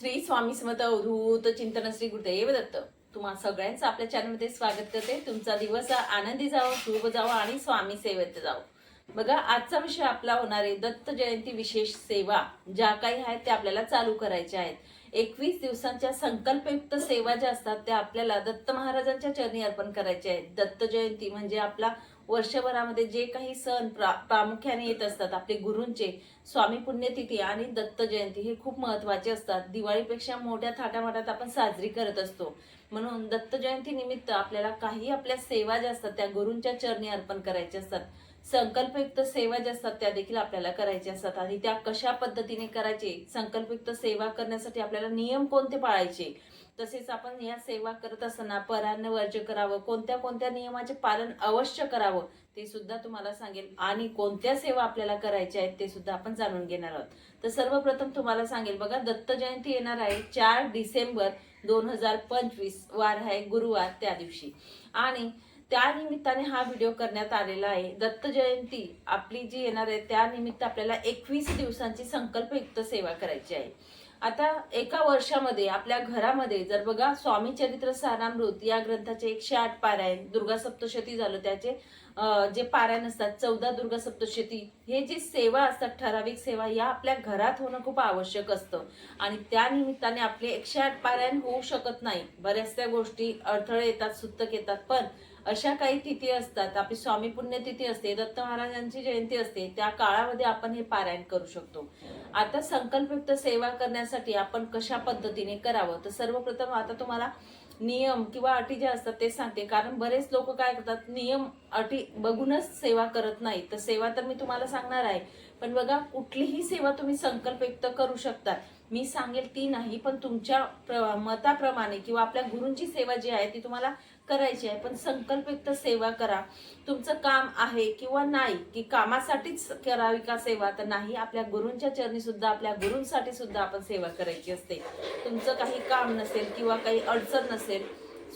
श्री स्वामी समत अवधूत चिंतन श्री गुरुदेव दत्त. तुम्हा सगळ्यांचं आपल्या चॅनलमध्ये स्वागत करते. तुमचा दिवस आनंदी जावो शुभ जावं आणि स्वामी सेवेत जावं. बघा आजचा विषय आपला होणार आहे दत्त जयंती विशेष सेवा ज्या काही आहेत त्या आपल्याला चालू करायच्या आहेत. एकवीस दिवसांच्या संकल्पयुक्त सेवा ज्या असतात त्या आपल्याला दत्त महाराजांच्या चरणी अर्पण करायच्या आहेत. दत्त जयंती म्हणजे आपला वर्षभरामध्ये जे काही सण प्रा प्रामुख्याने येत असतात आपले गुरूंचे स्वामी पुण्यतिथी आणि दत्त जयंती हे खूप महत्त्वाचे असतात. दिवाळीपेक्षा मोठ्या थाटामाटात आपण साजरी करत असतो. म्हणून दत्त जयंती निमित्त आपल्याला काही आपल्या सेवा ज्या असतात त्या गुरूंच्या चरणी अर्पण करायच्या असतात. संकल्पयुक्त सेवा ज्या असतात त्या देखील आपल्याला करायच्या असतात. आणि त्या कशा पद्धतीने करायचे? संकल्पयुक्त सेवा करण्यासाठी आपल्याला नियम कोणते पाळायचे? तसेच आपण या सेवा करत असताना परान्न वर्ज्य करावं कोणत्या कोणत्या नियमाचे पालन अवश्य करावं ते सुद्धा तुम्हाला सांगेल आणि कोणत्या सेवा आपल्याला करायच्या आहेत ते सुद्धा आपण जाणून घेणार आहोत. तर सर्वप्रथम तुम्हाला सांगेल बघा दत्त जयंती येणार आहे चार डिसेंबर दोन हजार पंचवीस वार आहे गुरुवार त्या दिवशी. आणि त्या निमित्ताने हा व्हिडिओ करण्यात आलेला आहे. दत्त जयंती आपली जी येणार आहे त्या निमित्त आपल्याला एकवीस दिवसांची संकल्पयुक्त सेवा करायची आहे. आता एका वर्षामध्ये आपल्या घरामध्ये जर बघा स्वामी चरित्र सारामृत या ग्रंथाचे एकशे आठ पारायण दुर्गा सप्तशती झालं त्याचे जे पारायण असतात चौदा दुर्गा सप्तशती हे जे सेवा असतात ठराविक सेवा या आपल्या घरात होणं खूप आवश्यक असतं. आणि त्या निमित्ताने आपले एकशे आठ पारायण होऊ शकत नाही. बऱ्याचशा गोष्टी अडथळे येतात सुत्तक येतात पण अशा काही तिथी असतात. आपली स्वामी पुण्यतिथी असते दत्त महाराजांची जयंती असते त्या काळामध्ये आपण हे पारायण करू शकतो. आता संकल्पयुक्त सेवा करण्यासाठी आपण कशा पद्धतीने करावं? तर सर्वप्रथम आता तुम्हाला नियम किंवा अटी ज्या असतात ते सांगते. कारण बरेच लोक काय करतात नियम अटी बघूनच सेवा करत नाही तर सेवा तर मी तुम्हाला सांगणार आहे. पण बघा कुठलीही सेवा तुम्ही संकल्पयुक्त करू शकता. मी सांगेल ती नाही पण तुमच्या प्र- मताप्रमाणे किंवा आपल्या गुरूंची सेवा जी आहे ती तुम्हाला करायची आहे पण संकल्पयुक्त सेवा करा. तुमचं काम आहे किंवा नाही की कामासाठीच करावी का सेवा? तर नाही आपल्या गुरूंच्या चरणी सुद्धा आपल्या गुरूंसाठी सुद्धा आपण सेवा करायची असते. तुमचं काही काम नसेल किंवा काही अडचण नसेल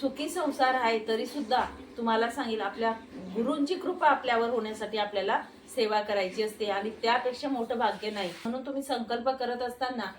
सुखी संसार आहे तरी सुद्धा तुम्हाला सांगेल आपल्या गुरूंची कृपा आपल्यावर होण्यासाठी आपल्याला सेवा करायची असते. आणि त्यापेक्षा मोठं भाग्य नाही. म्हणून तुम्ही संकल्प करत असताना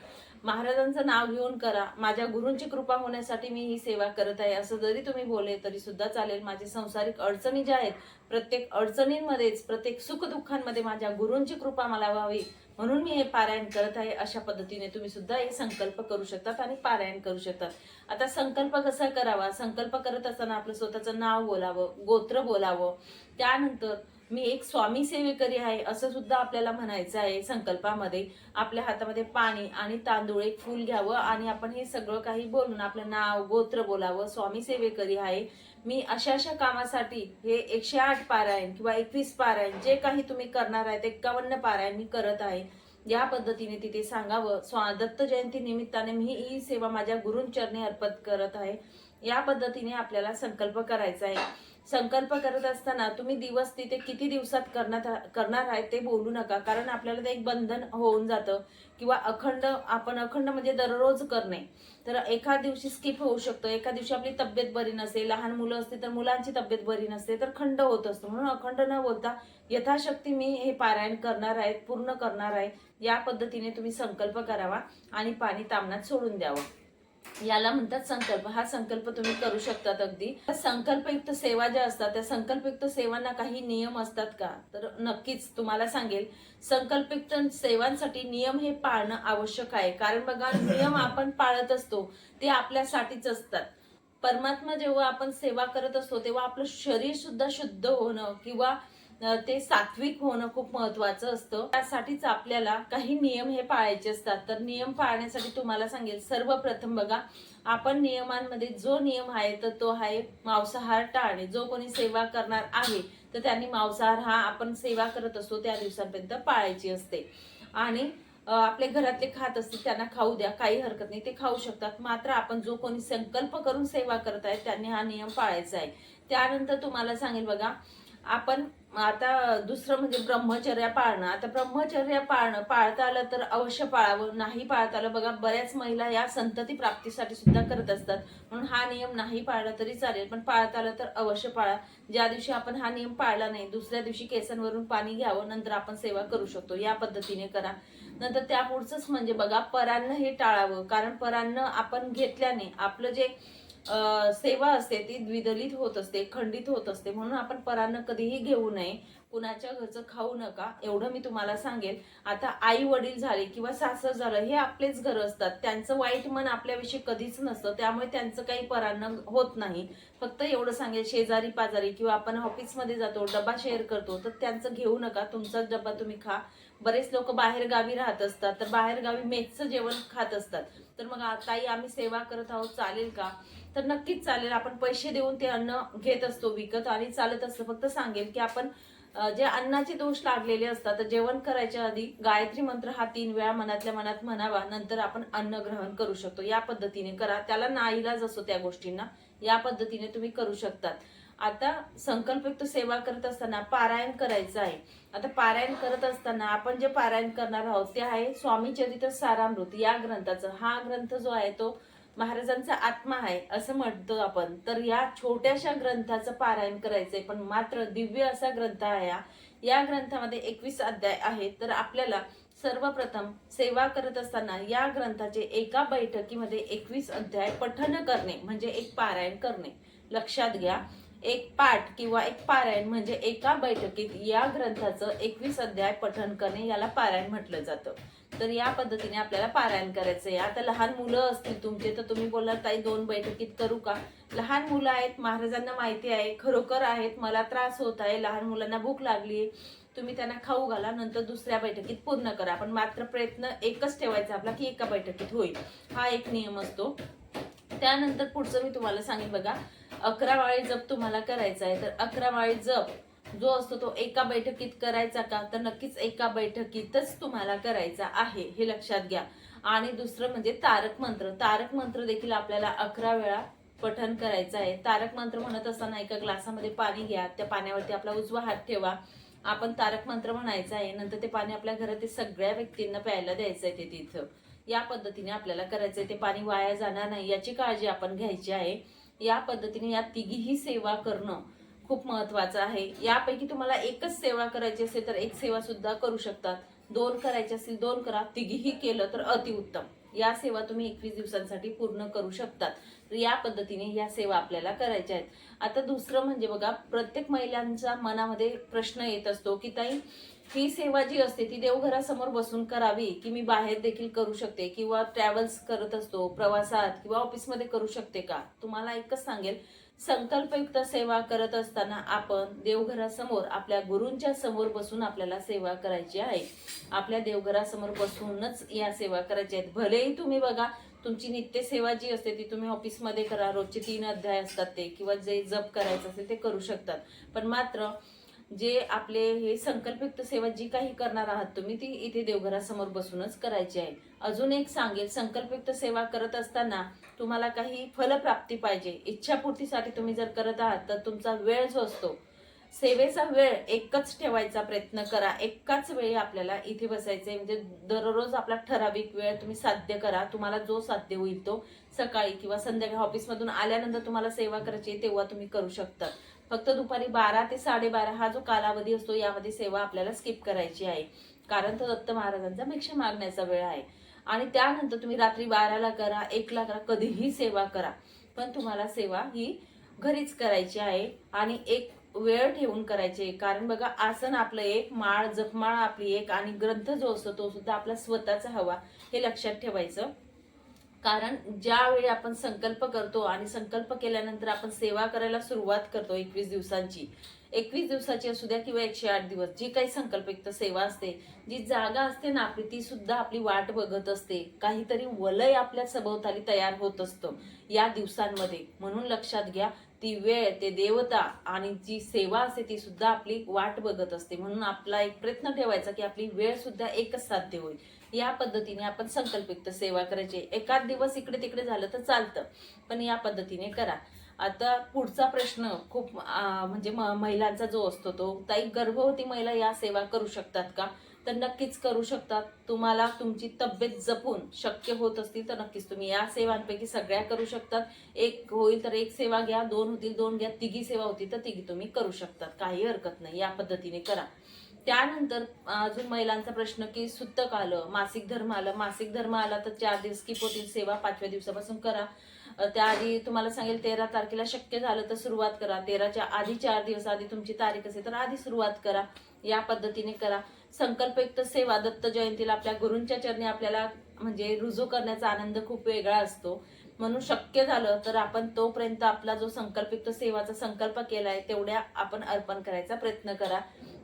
महाराजांचं नाव घेऊन करा. माझ्या गुरूंची कृपा होण्यासाठी मी ही सेवा करत आहे. असं जरी तुम्ही बोलले तरी सुद्धा चालेल. माझे संसारिक अडचणी ज्या आहेत प्रत्येक अडचणींमध्येच प्रत्येक सुखदुःखांमध्ये माझ्या गुरूंची कृपा मला व्हावी. म्हणून मी हे पारायण करत आहे. अशा पद्धतीने तुम्ही सुद्धा हे संकल्प करू शकतात आणि पारायण करू शकतात. आता संकल्प कसा करावा? संकल्प करत असताना आपलं स्वतःचं नाव बोलावं गोत्र बोलावं. त्यानंतर मी एक स्वामी सेवेकरी आहे असं सुद्धा आपल्याला म्हणायचं आहे संकल्पामध्ये. आपल्या हातामध्ये पाणी आणि तांदूळ एक फूल घ्यावं आणि आपण हे सगळं काही बोलून आपलं नाव गोत्र बोलावं. स्वामी सेवेकरी आहे. मी अशा अशा कामासाठी हे एकशे आठ पारायण किंवा एकवीस पारायण जे काही तुम्ही करणार आहेत एक्कावन्न पारायण मी करत आहे. या पद्धतीने तिथे सांगावं. स्वा दत्त जयंती निमित्ताने मी ही सेवा माझ्या गुरूंचरणी अर्पण करत आहे. या पद्धतीने आपल्याला संकल्प करायचा आहे. संकल्प करत असताना तुम्ही दिवस तिथे किती दिवसात करणार करणार आहे ते बोलू नका. कारण आपल्याला ते एक बंधन होऊन जातं. किंवा अखंड आपण अखंड म्हणजे दररोज करणे. तर एका दिवशी स्किप होऊ शकतं. एका दिवशी आपली तब्येत बरी नसेल लहान मुलं असते तर मुलांची तब्येत बरी नसते तर खंड होत असतो. म्हणून अखंड न बोलता यथाशक्ती मी हे पारायण करणार आहे पूर्ण करणार आहे. या पद्धतीने तुम्ही संकल्प करावा आणि पाणी तामणात सोडून द्यावं. याला म्हणतात संकल्प. हा संकल्प तुम्ही करू शकतात अगदी. संकल्पयुक्त सेवा ज्या असतात त्या संकल्पयुक्त सेवांना काही नियम असतात का? तर नक्कीच तुम्हाला सांगेल. संकल्पयुक्त सेवांसाठी नियम हे पाळणं आवश्यक आहे. कारण बघा नियम आपण पाळत असतो ते आपल्यासाठीच असतात. परमात्मा जेव्हा आपण सेवा करत असतो तेव्हा आपलं शरीर सुद्धा शुद्ध होणं किंवा ते सात्विक होणं खूप महत्वाचं असतं. त्यासाठीच आपल्याला काही नियम हे पाळायचे असतात. तर नियम पाळण्यासाठी तुम्हाला सांगेल सर्वप्रथम बघा आपण नियमांमध्ये जो नियम आहे तर तो आहे मांसाहार टाळणे. जो कोणी सेवा करणार आहे तर त्यांनी मांसाहार हा आपण सेवा करत असतो त्या दिवसापर्यंत पाळायची असते. आणि आपले घरातले खात असतील त्यांना खाऊ द्या काही हरकत नाही ते खाऊ शकतात. मात्र आपण जो कोणी संकल्प करून सेवा करत आहे त्यांनी हा नियम पाळायचा आहे. त्यानंतर तुम्हाला सांगेल बघा आपण आता दुसरं म्हणजे ब्रह्मचर्या पाळणं. आता ब्रह्मचर्या पाळणं पाळता आलं तर अवश्य पाळावं. नाही पाळता आलं बघा बऱ्याच महिला या संतती प्राप्तीसाठी सुद्धा करत असतात. म्हणून हा नियम नाही पाळला तरी चालेल पण पाळता आलं तर अवश्य पाळा. ज्या दिवशी आपण हा नियम पाळला नाही दुसऱ्या दिवशी केसांवरून पाणी घ्यावं नंतर आपण सेवा करू शकतो. या पद्धतीने करा. नंतर त्या पुढचंच म्हणजे बघा परान्न हे टाळावं. कारण परान्न आपण घेतल्याने आपलं जे सेवा असते ती द्विदलित होत असते खंडित होत असते. म्हणून आपण परान्न कधीही घेऊ नये. कुणाच्या घरचं खाऊ नका. एवढं मी तुम्हाला सांगेल आता आई वडील झाले किंवा सासर झालं हे आपलेच घर असतात. त्यांचं वाईट मन आपल्याविषयी कधीच नसतं. त्यामुळे त्यांचं काही परान्न होत नाही. फक्त एवढं सांगेल शेजारी पाजारी किंवा आपण ऑफिसमध्ये जातो डबा शेअर करतो तर त्यांचं घेऊ नका. तुमचाच डबा तुम्ही खा. बरेच लोक बाहेर गावी राहत असतात तर बाहेर गावी मेसचं जेवण खात असतात. तर मग आताही आम्ही सेवा करत आहोत चालेल का? तर नक्कीच चालेल. आपण पैसे देऊन ते अन्न घेत असतो विकत आणि चालत असतं. फक्त सांगेल की आपण जे अन्नाचे दोष लागलेले असतात तर जेवण करायच्या आधी गायत्री मंत्र हा तीन वेळा मनातल्या मनात म्हणावा. नंतर आपण अन्न ग्रहण करू शकतो. या पद्धतीने करा. त्याला नाईलाज असतो त्या गोष्टींना. या पद्धतीने तुम्ही करू शकतात. आता संकल्पयुक्त सेवा करत असताना पारायण करायचं आहे. आता पारायण करत असताना आपण जे पारायण करणार आहोत ते आहे स्वामी चरित्र सारामृत. या ग्रंथाचं हा ग्रंथ जो आहे तो महाराजांचा आत्मा आहे असं म्हणतो आपण. तर या छोट्याशा ग्रंथाचं पारायण करायचंय पण मात्र दिव्य असा ग्रंथ आहे हा. या ग्रंथामध्ये एकवीस अध्याय आहेत. तर आपल्याला सर्वप्रथम सेवा करत असताना या ग्रंथाचे एका बैठकीमध्ये एकवीस अध्याय पठन करणे म्हणजे एक पारायण करणे. लक्षात घ्या. एक पाठ किंवा एक पारायण म्हणजे एका बैठकीत या ग्रंथाचं एकवीस अध्याय पठन करणे याला पारायण म्हटलं जातं. तर या पद्धतीने आपल्याला पारायण करायचं आहे आता लहान मुलं असतील तुमचे तर तुम्ही बोलणार ताई दोन बैठकीत करू का? लहान मुलं आहेत महाराजांना माहिती आहे खरोखर आहेत मला त्रास होत आहे लहान मुलांना भूक लागली तुम्ही त्यांना खाऊ घाला नंतर दुसऱ्या बैठकीत पूर्ण करा. पण मात्र प्रयत्न एकच ठेवायचा आपला की एका बैठकीत होईल. हा एक नियम असतो. त्यानंतर पुढचं मी तुम्हाला सांगेन बघा. अकरा वाळी जप तुम्हाला करायचा आहे. तर अकरा वाळी जप जो असतो तो एका बैठकीत करायचा का? तर नक्कीच एका बैठकीतच तुम्हाला करायचा आहे. हे लक्षात घ्या. आणि दुसरं म्हणजे तारक मंत्र. तारक मंत्र देखील आपल्याला अकरा वेळा पठन करायचं आहे. तारक मंत्र म्हणत असताना एका ग्लासामध्ये पाणी घ्या. त्या पाण्यावरती आपला उजवा हात ठेवा. आपण तारक मंत्र म्हणायचं आहे. नंतर ते पाणी आपल्या घरातील सगळ्या व्यक्तींना प्यायला द्यायचं आहे ते तिथं. या पद्धतीने आपल्याला करायचं आहे ते पाणी वाया जाणार नाही याची काळजी आपण घ्यायची आहे. या पद्धतीने या तिघीही सेवा करणं खूप महत्वाचं आहे. यापैकी तुम्हाला एकच सेवा करायची असेल तर एक सेवा सुद्धा करू शकतात. दोन करायची असतील दोन करा. तिघीही केलं तर अतिउत्तम या सेवा तुम्ही एकवीस दिवसांसाठी पूर्ण करू शकतात. तर या पद्धतीने या सेवा आपल्याला करायच्या आहेत. आता दुसरं म्हणजे बघा प्रत्येक महिलांच्या मनामध्ये प्रश्न येत असतो की ताई ही सेवा जी असते ती देवघरासमोर बसून करावी की मी बाहेर देखील करू शकते किंवा ट्रॅव्हल्स करत असतो प्रवासात किंवा ऑफिसमध्ये करू शकते का? तुम्हाला एकच सांगेल संकल्पयुक्त सेवा करत असताना आपण देवघरासमोर आपल्या गुरूंच्या समोर बसून आपल्याला सेवा करायची आहे. आपल्या देवघरासमोर बसूनच या सेवा करायच्या आहेत. भलेही तुम्ही बघा तुमची नित्य सेवा जी असते ती तुम्ही ऑफिसमध्ये करा रोजचे तीन अध्याय असतात ते किंवा जे जप करायचं असेल ते करू शकतात. पण मात्र जे आपले हे संकल्पयुक्त सेवा जी काही करणार आहात तुम्ही ती इथे देवघरासमोर बसूनच करायची आहे. अजून एक सांगेल संकल्पयुक्त सेवा करत असताना तुम्हाला काही फलप्राप्ती पाहिजे. इच्छापूर्तीसाठी तुम्ही जर करत आहात तर तुमचा वेळ जो असतो सेवेचा वेळ एकच ठेवायचा प्रयत्न करा. एकाच वेळी आपल्याला इथे बसायचे म्हणजे दररोज आपला ठराविक वेळ तुम्ही साध्य करा. तुम्हाला जो साध्य होईल तो सकाळी किंवा संध्याकाळी ऑफिसमधून आल्यानंतर तुम्हाला सेवा करायची तेव्हा तुम्ही करू शकता. फक्त दुपारी बारा ते साडेबारा हा जो कालावधी असतो यामध्ये सेवा आपल्याला स्किप करायची आहे. कारण तो दत्त महाराजांचा भिक्षा मागण्याचा वेळ आहे. आणि त्यानंतर तुम्ही रात्री बाराला करा एकला करा कधीही सेवा करा. पण तुम्हाला सेवा ही घरीच करायची आहे. आणि एक वेळ ठेवून करायची आहे. कारण बघा आसन आपलं एक माळ जपमाळ आपली एक आणि ग्रंथ जो असतो तो सुद्धा आपला स्वतःचा हवा हे लक्षात ठेवायचं. कारण ज्यावेळी आपण संकल्प करतो आणि संकल्प केल्यानंतर आपण सेवा करायला सुरुवात करतो एकवीस दिवसांची एकवीस दिवसाची असू द्या किंवा एकशे आठ दिवस जी काही संकल्पयुक्त सेवा असते जी जागा असते ना आपली ती सुद्धा आपली वाट बघत असते. काहीतरी वलय आपल्या सभोवताली तयार होत असतं या दिवसांमध्ये. म्हणून लक्षात घ्या ती वेळ ते देवता आणि जी सेवा असते ती सुद्धा आपली वाट बघत असते. म्हणून आपला एक प्रयत्न ठेवायचा की आपली वेळ सुद्धा एकच साध्य होईल. या पद्धतीने आपण संकल्पित सेवा करायची. एकाच दिवस इकडे तिकडे झालं तर चालतं पण या पद्धतीने करा. आता पुढचा प्रश्न खूप म्हणजे म- महिलांचा जो असतो तो ताई गर्भवती महिला या सेवा करू शकतात का? तर नक्कीच करू शकतात. तुम्हाला तुमची तब्येत जपून शक्य होत असतील तर नक्कीच तुम्ही या सेवांपैकी सगळ्या करू शकतात. एक होईल तर एक सेवा घ्या दोन होतील दोन घ्या तिघी सेवा होती तर तिघी तुम्ही करू शकतात. काही हरकत नाही. या पद्धतीने करा. त्यानंतर अजून महिलांचा प्रश्न की सुत्तक आलं मासिक धर्म आलं मासिक धर्म आला तर चार दिवस की होतील सेवा पाचव्या दिवसापासून करा. त्याआधी तुम्हाला सांगेल तेरा तारखेला शक्य झालं तर सुरुवात करा. तेराच्या आधी चार दिवस आधी तुमची तारीख असेल तर आधी सुरुवात करा. या पद्धतीने करा. संकल्पयुक्त सेवा दत्त जयंतीला आपल्या गुरूंच्या चरणी आपल्याला म्हणजे रुजू करण्याचा आनंद खूप वेगळा असतो. म्हणून शक्य झालं तर आपण तोपर्यंत आपला जो संकल्पयुक्त सेवाचा संकल्प केलाय तेवढ्या आपण अर्पण करायचा प्रयत्न करा.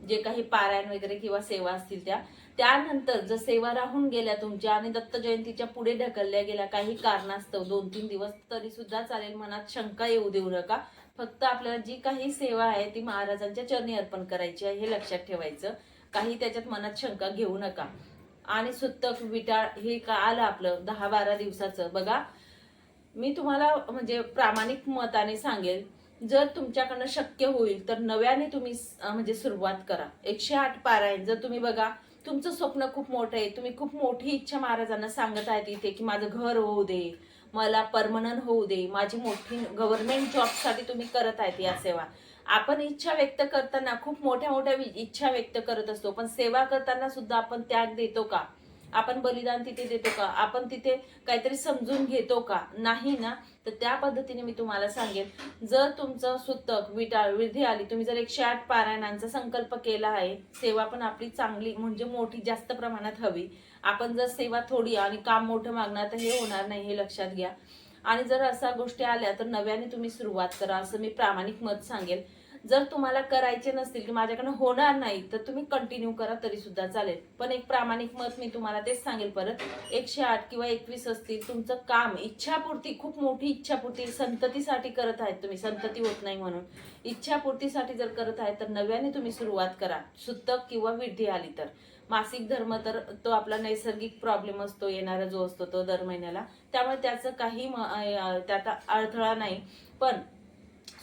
जे काही पारायण वगैरे किंवा सेवा असतील त्या त्यानंतर जर सेवा राहून गेल्या तुमच्या आणि दत्त जयंतीच्या पुढे ढकलल्या गेल्या काही कारणास्तव दोन तीन दिवस तरी सुद्धा चालेल मनात शंका येऊ देऊ नका. फक्त आपल्याला जी काही सेवा आहे ती महाराजांच्या चरणी अर्पण करायची आहे हे लक्षात ठेवायचं. काही त्याच्यात मनात शंका घेऊ नका. आणि सुत्तक विटाळ हे का आलं आपलं दहा बारा दिवसाचं. बघा मी तुम्हाला म्हणजे प्रामाणिक मताने सांगेल जर तुमच्याकडनं शक्य होईल तर नव्याने तुम्ही म्हणजे सुरुवात करा. एकशे आठ पारायण जर तुम्ही बघा तुमचं स्वप्न खूप मोठं आहे. तुम्ही खूप मोठी इच्छा महाराजांना सांगत आहेत इथे की माझं घर होऊ दे मला परमनंट होऊ दे माझी मोठी गव्हर्नमेंट जॉबसाठी तुम्ही करत आहेत या सेवा. आपण इच्छा व्यक्त करताना खूप मोठ्या मोठ्या इच्छा व्यक्त करत असतो पण सेवा करताना सुद्धा आपण त्याग देतो का? आपण बलिदान तिथे देतो का? आपण तिथे काहीतरी समजून घेतो का? नाही ना. तर त्या पद्धतीने मी तुम्हाला सांगेन. जर तुमचं सुतक विटाळ विधी आली तुम्ही जर एकशे आठ पारायणांचा संकल्प केला आहे सेवा पण आपली चांगली म्हणजे मोठी जास्त प्रमाणात हवी. आपण जर सेवा थोडी आणि काम मोठं मागणार तर हे होणार नाही हे लक्षात घ्या. आणि जर अशा गोष्टी आल्या तर नव्याने तुम्ही सुरुवात करा असं मी प्रामाणिक मत सांगेल जर तुम्हाला करायचे नसतील की माझ्याकडनं होणार नाही तर तुम्ही कंटिन्यू करा तरी सुद्धा चालेल. पण एक प्रामाणिक मत मी तुम्हाला तेच सांगेल परत. एकशे आठ किंवा एकवीस असतील तुमचं काम इच्छापूर्ती खूप मोठी इच्छापूर्ती संततीसाठी करत आहेत तुम्ही. संतती होत नाही म्हणून. इच्छापूर्तीसाठी जर करत आहे तर नव्याने तुम्ही सुरुवात करा. सुतक किंवा विधी आली तर. मासिक धर्म तर तो आपला नैसर्गिक प्रॉब्लेम असतो येणारा जो असतो तो दर महिन्याला. त्यामुळे त्याचं काही म- अडथळा नाही. पण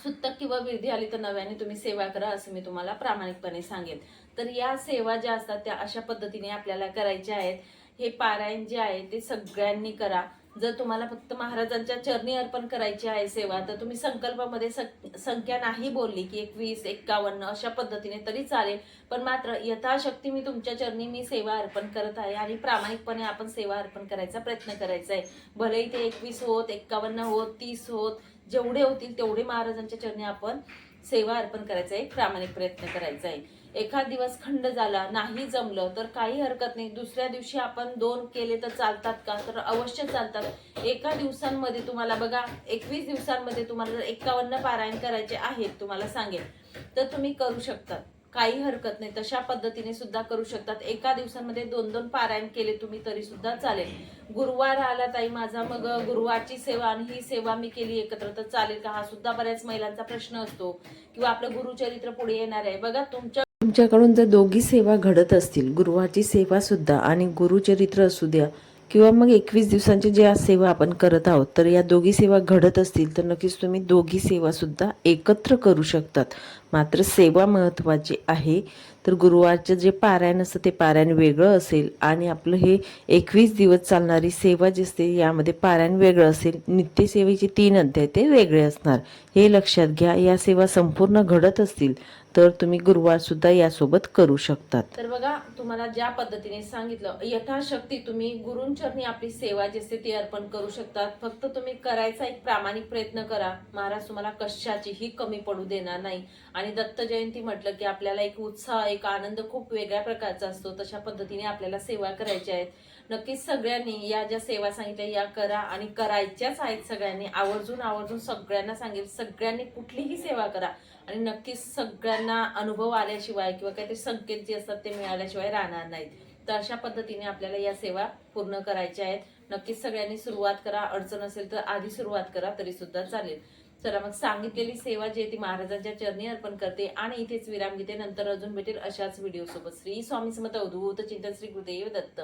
सुत्तक किंवा विधी आली तर नव्याने तुम्ही सेवा करा असं मी तुम्हाला प्रामाणिकपणे सांगेन. तर या सेवा ज्या असतात त्या अशा पद्धतीने आपल्याला करायच्या आहेत. हे पारायण जे आहे ते सगळ्यांनी करा. जर तुम्हाला फक्त महाराजांच्या चरणी अर्पण करायची आहे सेवा तर तुम्ही संकल्पामध्ये संख्या नाही बोलली की एकवीस एक्कावन्न अशा पद्धतीने तरी चालेल. पण मात्र यथाशक्ती मी तुमच्या चरणी मी सेवा अर्पण करत आहे आणि प्रामाणिकपणे आपण सेवा अर्पण करायचा प्रयत्न करायचा आहे. भलेही ते एकवीस होत एक्कावन्न होत तीस होत जेवढे होतील तेवढे महाराजांच्या चरणी आपण सेवा अर्पण करायचा आहे प्रामाणिक प्रयत्न करायचा आहे. एखाद दिवस खंड झाला नाही जमलं तर काही हरकत नाही. दुसऱ्या दिवशी आपण दोन केले तर चालतात का? तर अवश्य चालतात. एका दिवसांमध्ये तुम्हाला बघा एकवीस दिवसांमध्ये तुम्हाला जर एक्कावन्न पारायण करायचे आहेत तुम्हाला सांगेल तर तुम्ही करू शकतात. काही हरकत नाही. तशा पद्धतीने सुद्धा करू शकतात. एका दिवसांमध्ये दोन दोन पारायण केले तुम्ही तरी सुद्धा चालेल. गुरुवार आला ताई माझा मग गुरुवारची सेवा आणि ही सेवा मी केली एकत्र तर चालेल का? हा सुद्धा बऱ्याच महिलांचा प्रश्न असतो किंवा आपलं गुरुचरित्र पुढे येणार आहे. बघा तुमच्या तुमच्याकडून जर दोघी सेवा घडत असतील गुरुवारची सेवा सुद्धा आणि गुरुचरित्र असू द्या किंवा मग एकवीस दिवसांची ज्या सेवा आपण करत आहोत तर या दोघी सेवा घडत असतील तर नक्कीच तुम्ही दोघी सेवा सुद्धा एकत्र करू शकतात. मात्र सेवा महत्त्वाची आहे तर गुरुवारचं जे पारायण असतं ते पारायण वेगळं असेल आणि आपलं हे एकवीस दिवस चालणारी सेवा जी असते यामध्ये पारायण वेगळं असेल नित्यसेवेचे तीन अध्याय ते वेगळे असणार. हे लक्षात घ्या या सेवा संपूर्ण घडत असतील. तर तुम्ही गुरुवार सुद्धा यासोबत करू शकतात. तर बघा तुम्हाला ज्या पद्धतीने सांगितलं यथाशक्ती तुम्ही गुरुंचरणी आपली सेवा जी असते ती अर्पण करू शकतात फक्त तुम्ही करायचा एक प्रामाणिक प्रयत्न करा. महाराज तुम्हाला कशाचीही कमी पडू देणार नाही. आणि दत्त जयंती म्हटलं की आपल्याला एक उत्साह एक आनंद खूप वेगळ्या प्रकारचा असतो. तशा पद्धतीने आपल्याला सेवा करायच्या आहेत नक्कीच सगळ्यांनी या ज्या सेवा सांगितल्या या करा आणि करायच्याच आहेत सगळ्यांनी. आवर्जून आवर्जून सगळ्यांना सांगेल सगळ्यांनी कुठलीही सेवा करा. आणि नक्कीच सगळ्यांना अनुभव आल्याशिवाय किंवा काहीतरी संकेत जे असतात ते मिळाल्याशिवाय राहणार नाहीत. तर अशा पद्धतीने आपल्याला या सेवा पूर्ण करायच्या आहेत. नक्कीच सगळ्यांनी सुरुवात करा. अडचण असेल तर आधी सुरुवात करा तरी सुद्धा चालेल. चला मग सांगितलेली सेवा जी आहे ती महाराजांच्या चरणी अर्पण करते आणि इथेच विराम घेते. नंतर अजून भेटेल अशाच व्हिडिओ सोबत. श्री स्वामी समत अवधूत चिंतन श्री गुरुदेव दत्त.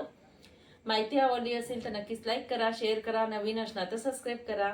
माहिती आवडली असेल तर नक्कीच लाईक करा शेअर करा. नवीन असणार तर सबस्क्राईब करा.